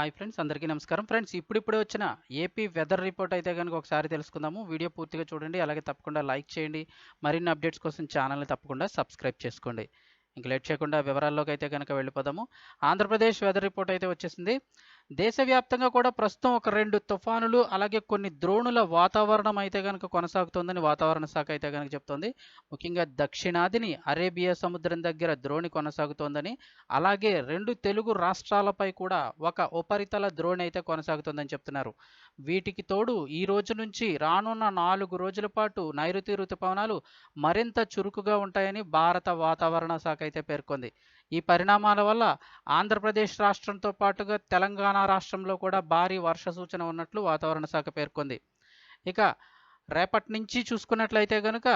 Hi friends అందరికీ నమస్కారం. Friends ఇప్పుడిప్పుడే వచ్చిన ఏపీ వెదర్ రిపోర్ట్ అయితే కనుక ఒకసారి తెలుసుకుందాము. వీడియో పూర్తిగా చూడండి అలాగే తప్పకుండా లైక్ చేయండి. మరిన్ని అప్డేట్స్ కోసం ఛానల్ని తప్పకుండా సబ్స్క్రైబ్ చేసుకోండి. ఇంక లేట్ చేయకుండా వివరాల్లోకి అయితే కనుక వెళ్ళిపోదాము. ఆంధ్రప్రదేశ్ వెదర్ రిపోర్ట్ అయితే వచ్చేసింది. దేశవ్యాప్తంగా కూడా ప్రస్తుతం ఒక రెండు తుఫానులు అలాగే కొన్ని ద్రోణుల వాతావరణం అయితే కనుక కొనసాగుతోందని వాతావరణ శాఖ అయితే కనుక చెప్తోంది. ముఖ్యంగా దక్షిణాదిని అరేబియా సముద్రం దగ్గర ద్రోణి కొనసాగుతోందని అలాగే రెండు తెలుగు రాష్ట్రాలపై కూడా ఒక ఉపరితల ద్రోణి అయితే కొనసాగుతోందని చెప్తున్నారు. వీటికి తోడు ఈ రోజు నుంచి రానున్న నాలుగు రోజుల పాటు నైరుతి ఋతుపవనాలు మరింత చురుకుగా ఉంటాయని భారత వాతావరణ శాఖ అయితే పేర్కొంది. ఈ పరిణామాల వల్ల ఆంధ్రప్రదేశ్ రాష్ట్రంతో పాటుగా తెలంగాణ రాష్ట్రంలో కూడా భారీ వర్ష సూచన ఉన్నట్లు వాతావరణ శాఖ పేర్కొంది. ఇక రేపటి నుంచి చూసుకున్నట్లయితే కనుక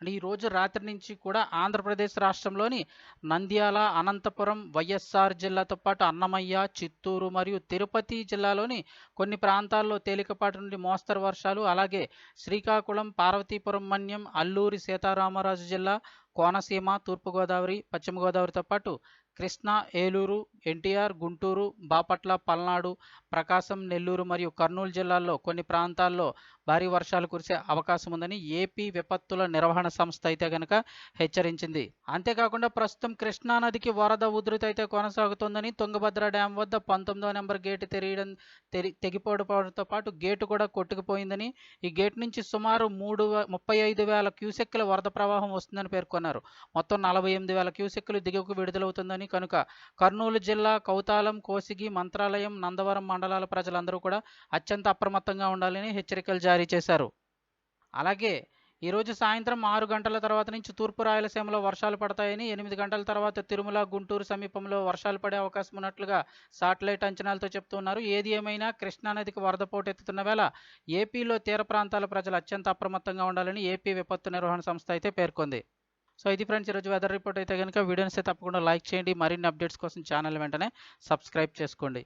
అంటే ఈ రోజు రాత్రి నుంచి కూడా ఆంధ్రప్రదేశ్ రాష్ట్రంలోని నంద్యాల అనంతపురం వైఎస్ఆర్ జిల్లాతో పాటు అన్నమయ్య చిత్తూరు మరియు తిరుపతి జిల్లాలోని కొన్ని ప్రాంతాల్లో తేలికపాటి నుండి మోస్తరు వర్షాలు అలాగే శ్రీకాకుళం పార్వతీపురం మన్యం అల్లూరి సీతారామరాజు జిల్లా కోనసీమ తూర్పుగోదావరి పశ్చిమ గోదావరితో పాటు కృష్ణా ఏలూరు ఎన్టీఆర్ గుంటూరు బాపట్ల పల్నాడు ప్రకాశం నెల్లూరు మరియు కర్నూలు జిల్లాల్లో కొన్ని ప్రాంతాల్లో భారీ వర్షాలు కురిసే అవకాశం ఉందని ఏపీ విపత్తుల నిర్వహణ సంస్థ అయితే కనుక హెచ్చరించింది. అంతేకాకుండా ప్రస్తుతం కృష్ణా నదికి వరద ఉధృతి అయితే కొనసాగుతోందని తుంగభద్ర డ్యాం వద్ద పంతొమ్మిదో నెంబర్ గేటు తెరియడం తెరి తెగిపోవడంతో పాటు గేటు కూడా కొట్టుకుపోయిందని ఈ గేట్ నుంచి సుమారు మూడు ముప్పై ఐదు వేల క్యూసెక్కుల వరద ప్రవాహం వస్తుందని పేర్కొన్నారు. మొత్తం నలభై ఎనిమిది వేల క్యూసెక్కులు దిగువకు విడుదలవుతుందని కనుక కర్నూలు జిల్లా కౌతాలం కోసిగి మంత్రాలయం నందవరం మండలాల ప్రజలందరూ కూడా అత్యంత అప్రమత్తంగా ఉండాలని హెచ్చరికలు జారీ చేశారు. అలాగే ఈరోజు సాయంత్రం ఆరు గంటల తర్వాత నుంచి తూర్పు రాయలసీమలో వర్షాలు పడతాయని ఎనిమిది గంటల తర్వాత తిరుమల గుంటూరు సమీపంలో వర్షాలు పడే అవకాశం ఉన్నట్లుగా శాటిలైట్ అంచనాలతో చెప్తున్నారు ఏది ఏమైనా కృష్ణానదికి వరద పోటెత్తుతున్న వేళ ఏపీలో తీర ప్రాంతాల ప్రజలు అత్యంత అప్రమత్తంగా ఉండాలని ఏపీ విపత్తు నిర్వహణ సంస్థ అయితే పేర్కొంది. సో ఇది ఫ్రెండ్స్ ఈరోజు వెదర్ రిపోర్ట్ అయితే కనుక వీడియోని తప్పకుండా లైక్ చేయండి. మరిన్ని అప్డేట్స్ కోసం ఛానల్ వెంటనే సబ్స్క్రైబ్ చేసుకోండి.